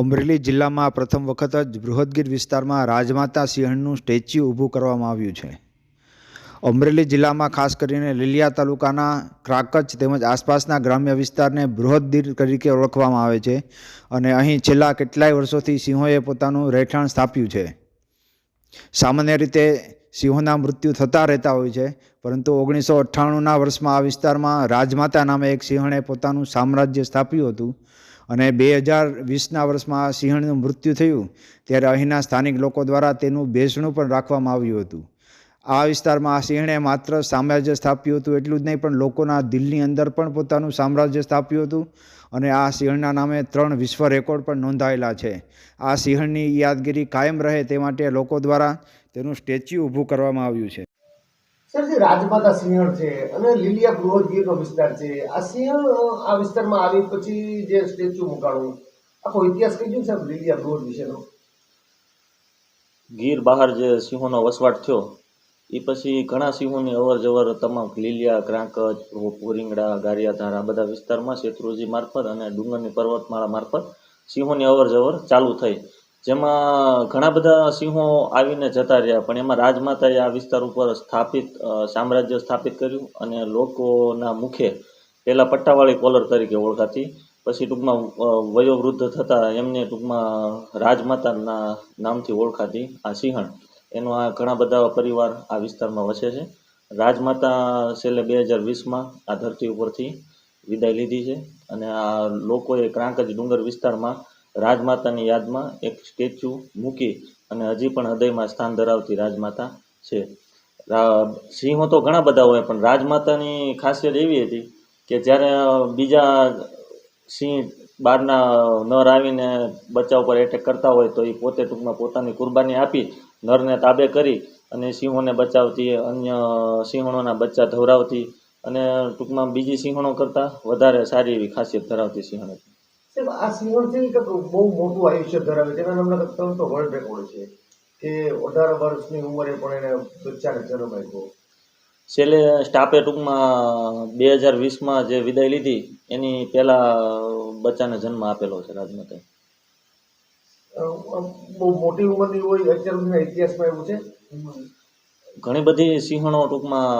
અમરેલી જિલ્લામાં પ્રથમ વખત જ બૃહદગીર વિસ્તારમાં રાજમાતા સિંહણનું સ્ટેચ્યુ ઊભું કરવામાં આવ્યું છે. અમરેલી જિલ્લામાં ખાસ કરીને લીલિયા તાલુકાના ક્રાકચ તેમજ આસપાસના ગ્રામ્ય વિસ્તારને બૃહદગીર તરીકે ઓળખવામાં આવે છે અને અહીં છેલ્લા કેટલાય વર્ષોથી સિંહોએ પોતાનું રહેઠાણ સ્થાપ્યું છે. સામાન્ય રીતે સિંહોના મૃત્યુ થતા રહેતા હોય છે, પરંતુ ઓગણીસો અઠ્ઠાણુંના વર્ષમાં આ વિસ્તારમાં રાજમાતા નામે એક સિંહણે પોતાનું સામ્રાજ્ય સ્થાપ્યું હતું. અને બે હજાર વીસના વર્ષમાં આ સિંહણનું મૃત્યુ થયું, ત્યારે અહીંના સ્થાનિક લોકો દ્વારા તેનું બેસણું પણ રાખવામાં આવ્યું હતું. આ વિસ્તારમાં આ સિંહણે માત્ર સામ્રાજ્ય સ્થાપ્યું હતું એટલું જ નહીં, પણ લોકોના દિલની અંદર પણ પોતાનું સામ્રાજ્ય સ્થાપ્યું હતું અને આ સિંહણના નામે ત્રણ વિશ્વ રેકોર્ડ પણ નોંધાયેલા છે. આ સિંહણની યાદગીરી કાયમ રહે તે માટે લોકો દ્વારા તેનું સ્ટેચ્યુ ઊભું કરવામાં આવ્યું છે. સર જે રાજમાતા સિંહણ છે અને લીલિયા બૃહદગીરનો વિસ્તાર છે. આ સિંહણ આ વિસ્તારમાં આવી પછી જે સ્ટેચ્યુ મુકાણું, આખો ઇતિહાસ કહી દઉં સાહેબ, લીલિયા ગૃહ વિશેનો. ગીર બહાર જે સિંહોનો વસવાટ થયો, એ પછી ઘણા સિંહોની અવર જવર તમામ લીલિયા, ક્રાંકજ પોરિંગડા ગારિયાધાર, આ બધા વિસ્તારમાં શેત્રુજી મારફત અને ડુંગરની પર્વતમાળા મારફત સિંહોની અવર જવર ચાલુ થઈ. જેમાં ઘણા બધા સિંહો આવીને જતા રહ્યા, પણ એમાં રાજમાતાએ આ વિસ્તાર ઉપર સ્થાપિત સામ્રાજ્ય સ્થાપિત કર્યું અને લોકોના મુખે પહેલાં પટ્ટાવાળી કોલર તરીકે ઓળખાતી, પછી ટૂંકમાં વયોવૃદ્ધ થતાં એમને ટૂંકમાં રાજમાતાના નામથી ઓળખાતી આ સિંહણ. એનો આ ઘણા બધા પરિવાર આ વિસ્તારમાં વસે છે. રાજમાતા છેલ્લે બે હજાર વીસમાં આ ધરતી ઉપરથી વિદાય લીધી છે અને આ લોકોએ ક્રાંકજ ડુંગર વિસ્તારમાં રાજમાતાની યાદમાં એક સ્ટેચ્યુ મૂકી અને હજી પણ હૃદયમાં સ્થાન ધરાવતી રાજમાતા છે. સિંહો તો ઘણા બધા હોય, પણ રાજમાતાની ખાસિયત એવી હતી કે જ્યારે બીજા સિંહ બહારના નર આવીને બચ્ચા ઉપર એટેક કરતા હોય તો એ પોતે ટૂંકમાં પોતાની કુરબાની આપી, નરને તાબે કરી અને સિંહોને બચાવતી, અન્ય સિંહણોના બચ્ચા ધવરાવતી અને ટૂંકમાં બીજી સિંહણો કરતાં વધારે સારી એવી ખાસિયત ધરાવતી સિંહણ હતી. સાહેબ આ સિંહણ છે કે બહુ મોટું આયુષ્ય ધરાવે તેના નામના ત્રણ તો વર્લ્ડ રેકોર્ડ છે કે અઢાર વર્ષની ઉંમરે પણ એને બચ્ચાને જન્મ આપ્યો. છેલ્લે સ્ટાફે ટૂંકમાં બે હજાર વીસમાં જે વિદાય લીધી એની પહેલાં બચ્ચાને જન્મ આપેલો છે રાજમાતાએ બહુ મોટી ઉંમરની હોય અત્યારના ઇતિહાસમાં એવું છે? ઘણી બધી સિંહણો ટૂંકમાં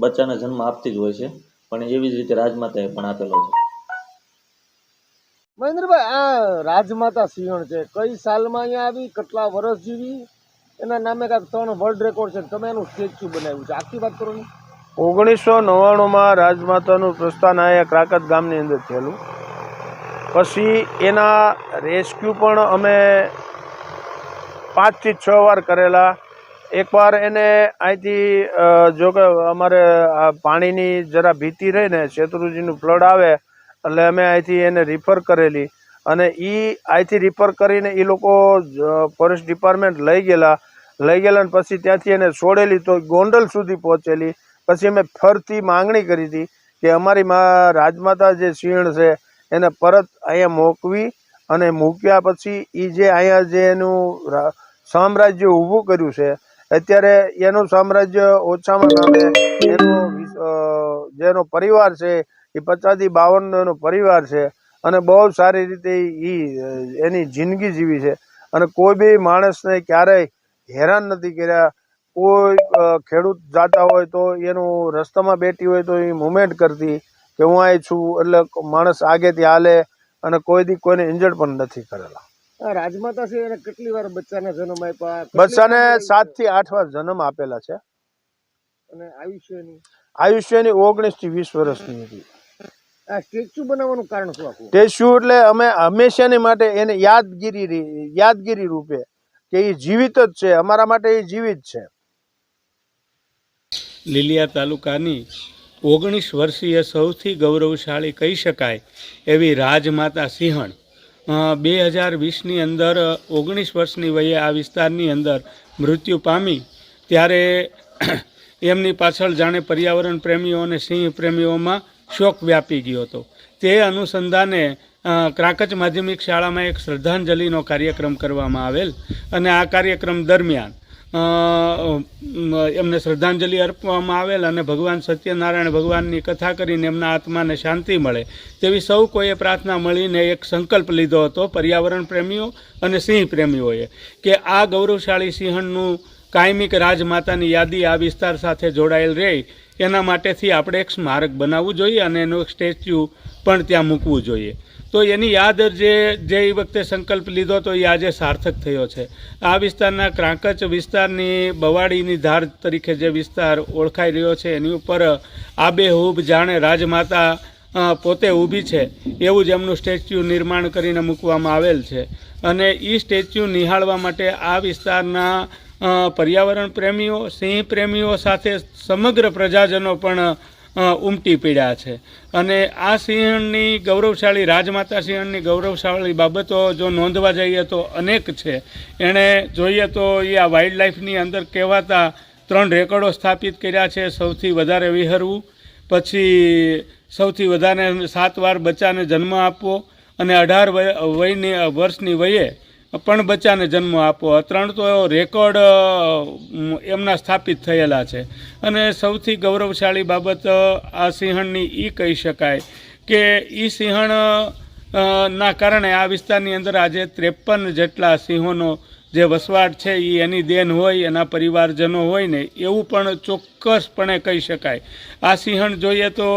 બચ્ચાને જન્મ આપતી જ હોય છે પણ એવી જ રીતે રાજમાતાએ પણ આપેલો છે. મહેન્દ્રભાઈ, આ રાજમાતા સિંહણ છે. કઈ સાલમાં અહીંયા આવી? કેટલા વર્ષ જીવી? એના નામે કાંઈક ત્રણ વર્લ્ડ રેકોર્ડ છે. તમે એનું સ્ટેચ્યુ બનાવ્યું છે. આખી વાત કરો ને. ઓગણીસો નવ્વાણુંમાં રાજમાતાનું પ્રસ્થાન અહીંયા ક્રાકત ગામની અંદર થયેલું. પછી એના રેસ્ક્યુ પણ અમે પાંચથી છ વાર કરેલા. એકવાર એને અહીંથી જો કે અમારે પાણીની જરા ભીતિ રહી ને શેત્રુજીનું ફ્લડ આવે એટલે અમે અહીંથી એને રિફર કરેલી. અને એ અહીંથી રિફર કરીને એ લોકો ફોરેસ્ટ ડિપાર્ટમેન્ટ લઈ ગયેલા. લઈ ગયેલા ને પછી ત્યાંથી એને છોડેલી. તો ગોંડલ સુધી પહોંચેલી. પછી અમે ફરતી માંગણી કરી હતી કે અમારી મા રાજમાતા જે સિંહણ છે, એને પરત અહીંયા મોકવી અને મૂક્યા પછી એ જે અહીંયા જે એનું સામ્રાજ્ય ઊભું કર્યું છે, અત્યારે એનું સામ્રાજ્ય ઓછામાં નામે એનો જેનો પરિવાર છે એ પચાસથી બાવનનો એનો પરિવાર છે અને બહુ સારી રીતે એ એની જિંદગી જીવી છે. અને કોઈ બી માણસને ક્યારેય હેરાન નથી કર્યા. કોઈ ખેડૂત જાતા હોય તો એનું રસ્તામાં બેઠી હોય તો એ મુમેન્ટ કરતી કે હું અહીં છું એટલે માણસ આગેથી હાલે અને કોઈ દી કોઈને ઇન્જર્ડ પણ નથી કરેલા. રાજમાતા છે એને કેટલી વાર બચ્ચાને જન્મ આપ્યા? બચ્ચાને સાતથી આઠ વાર જન્મ આપેલા છે. અને આયુષ્યની? આયુષ્યની ઓગણીસથી વીસ વર્ષની હતી. સ્ટેચ્યુ બનાવવાનું કારણ શું આખું? તે એટલે અમે હંમેશાની માટે એને યાદગીરી યાદગીરી રૂપે કે એ જીવિત જ છે અમારા માટે એ જીવિત છે. લીલિયા તાલુકાની ઓગણીસ વર્ષીય સૌથી ગૌરવશાળી કહી શકાય એવી રાજમાતા સિંહણ બે હજાર વીસની અંદર ઓગણીસ વર્ષની વયે આ વિસ્તારની અંદર મૃત્યુ પામી. ત્યારે એમની પાછળ જાણે પર્યાવરણ પ્રેમીઓ અને સિંહ પ્રેમીઓમાં શોક વ્યાપી ગયો હતો. તે અનુસંધાને ક્રાકચ માધ્યમિક શાળામાં એક શ્રદ્ધાંજલિનો કાર્યક્રમ કરવામાં આવેલ અને આ કાર્યક્રમ દરમિયાન એમને શ્રદ્ધાંજલિ અર્પવામાં આવેલ અને ભગવાન સત્યનારાયણ ભગવાનની કથા કરીને એમના આત્માને શાંતિ મળે તેવી સૌ કોઈએ પ્રાર્થના મળીને એક સંકલ્પ લીધો હતો પર્યાવરણ પ્રેમીઓ અને સિંહ પ્રેમીઓએ, કે આ ગૌરવશાળી સિંહણનું કાયમિક રાજમાતાની યાદી આ વિસ્તાર સાથે જોડાયેલ રહે એના માટેથી આપણે એક સ્મારક બનાવવું જોઈએ અને એનું એક સ્ટેચ્યુ પણ ત્યાં મૂકવું જોઈએ. તો એની યાદ જે જે એ વખતે સંકલ્પ લીધો તો એ આજે સાર્થક થયો છે. આ વિસ્તારના ક્રાંકચ વિસ્તારની બવાડીની ધાર તરીકે જે વિસ્તાર ઓળખાઈ રહ્યો છે, એની ઉપર આબેહૂબ જાણે રાજમાતા પોતે ઊભી છે. એવું જ એમનું સ્ટેચ્યુ નિર્માણ કરીને મૂકવામાં આવેલ છે. અને એ સ્ટેચ્યુ નિહાળવા માટે આ વિસ્તારના પર્યાવરણ પ્રેમીઓ, સિંહ પ્રેમીઓ સાથે સમગ્ર પ્રજાજનો પણ ઉમટી પડ્યા છે. અને આ સિંહણની ગૌરવશાળી, રાજમાતા સિંહણની ગૌરવશાળી બાબતો જો નોંધવા જઈએ તો અનેક છે. એણે જોઈએ તો એ આ વાઇલ્ડ લાઈફની અંદર કહેવાતા ત્રણ રેકોર્ડો સ્થાપિત કર્યા છે, સૌથી વધારે વિહરવું, પછી સૌથી વધારે સાત વાર બચ્ચાને જન્મ આપવો, અને અઢાર વય- વયની, વર્ષની વયે પણ બચ્ચાને જન્મ આપો. ત્રણ તો રેકોર્ડ એમના સ્થાપિત થયેલા છે. અને સૌથી ગૌરવશાળી બાબત આ સિંહણની એ કહી શકાય કે એ સિંહણ ના કારણે આ વિસ્તારની અંદર આજે ત્રેપન જેટલા સિંહોનો જે વસવાટ છે એ એની દેન હોય, એના પરિવારજનો હોય ને, એવું પણ ચોક્કસપણે કહી શકાય. આ સિંહણ જોઈએ તો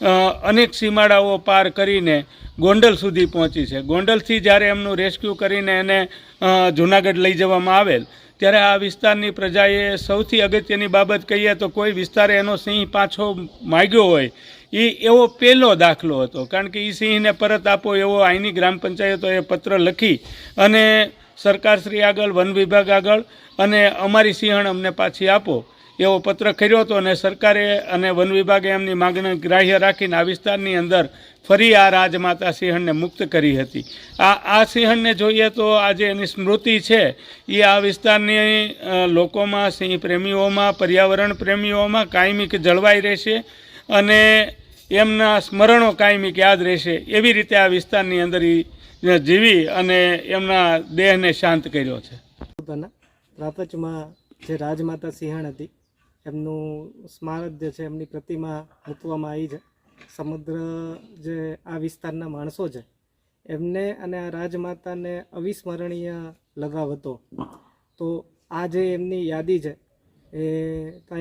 અનેક સીમાડાઓ પાર કરીને ગોંડલ સુધી પહોંચી છે. ગોંડલથી જ્યારે એમનું રેસ્ક્યુ કરીને એને જૂનાગઢ લઈ જવામાં આવેલ, ત્યારે આ વિસ્તારની પ્રજાએ સૌથી અગત્યની બાબત કહીએ તો કોઈ વિસ્તારે એનો સિંહ પાછો માગ્યો હોય એ એવો પહેલો દાખલો હતો. કારણ કે એ સિંહને પરત આપો એવો અહીંની ગ્રામ પંચાયતોએ પત્ર લખી અને સરકારશ્રી આગળ, વન વિભાગ આગળ અને અમારી સિંહણ અમને પાછી આપો. એવો પત્ર કર્યો હતો અને સરકારે અને વન વિભાગે એમની માગણી ગ્રાહ્ય રાખીને આ વિસ્તારની અંદર ફરી આ રાજમાતા સિંહણને મુક્ત કરી હતી. આ આ સિંહણને જોઈએ તો આજે એની સ્મૃતિ છે, એ આ વિસ્તારની લોકોમાં, સિંહ પ્રેમીઓમાં, પર્યાવરણ પ્રેમીઓમાં કાયમિક જળવાઈ રહેશે અને એમના સ્મરણો કાયમિક યાદ રહેશે. એવી રીતે આ વિસ્તારની અંદર એ જીવી અને એમના દેહને શાંત કર્યો છે. પ્રાપચમાં જે રાજમાતા સિંહણ હતી એમનું સ્મારક જે છે, એમની પ્રતિમા મૂકવામાં આવી છે. સમુદ્ર જે આ વિસ્તારના માણસો છે, એમને અને આ રાજમાતાને અવિસ્મરણીય લગાવ હતો. તો આ જે એમની યાદી છે, એ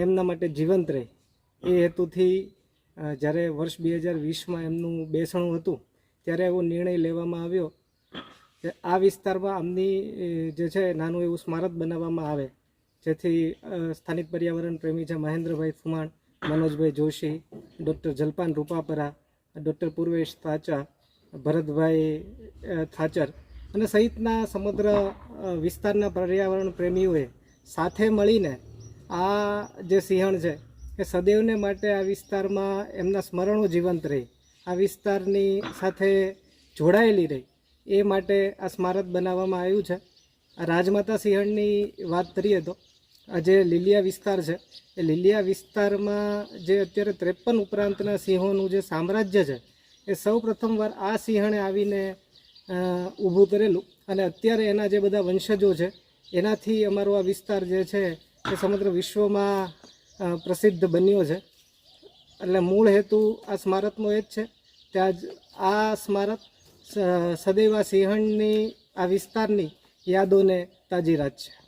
એમના માટે જીવંત રહે. એ હેતુથી જ્યારે વર્ષ બે હજાર વીસમાં એમનું બેસણું હતું, ત્યારે એવો નિર્ણય લેવામાં આવ્યો કે આ વિસ્તારમાં આમની જે છે, નાનું એવું સ્મારક બનાવવામાં આવે. જેથી સ્થાનિક પર્યાવરણ પ્રેમી છે મહેન્દ્રભાઈ ફુમાણ, મનોજભાઈ જોશી, ડૉક્ટર જલપાન રૂપાપરા, ડૉક્ટર પૂર્વેશ થાચા, ભરતભાઈ થાચર અને સહિતના સમગ્ર વિસ્તારના પર્યાવરણ પ્રેમીઓએ સાથે મળીને આ જે સિંહણ છે, એ સદૈવને માટે આ વિસ્તારમાં એમના સ્મરણો જીવંત રહી, આ વિસ્તારની સાથે જોડાયેલી રહી, એ માટે આ સ્મારક બનાવવામાં આવ્યું છે. રાજમાતા સિંહણની વાત કરીએ તો, આ જે લીલિયા વિસ્તાર છે, એ લીલિયા વિસ્તારમાં જે અત્યારે ત્રેપન ઉપરાંતના સિંહોનું જે સામ્રાજ્ય છે, એ સૌ પ્રથમવાર આ સિંહણે આવીને ઊભું કરેલું. અને અત્યારે એના જે બધા વંશજો છે, એનાથી અમારો આ વિસ્તાર જે છે, એ સમગ્ર વિશ્વમાં પ્રસિદ્ધ બન્યો છે. એટલે મૂળ હેતુ આ સ્મારકનો એ જ છે ત્યાં આ સ્મારક સદૈવ સિંહણની, આ વિસ્તારની યાદોને તાજી રાખશે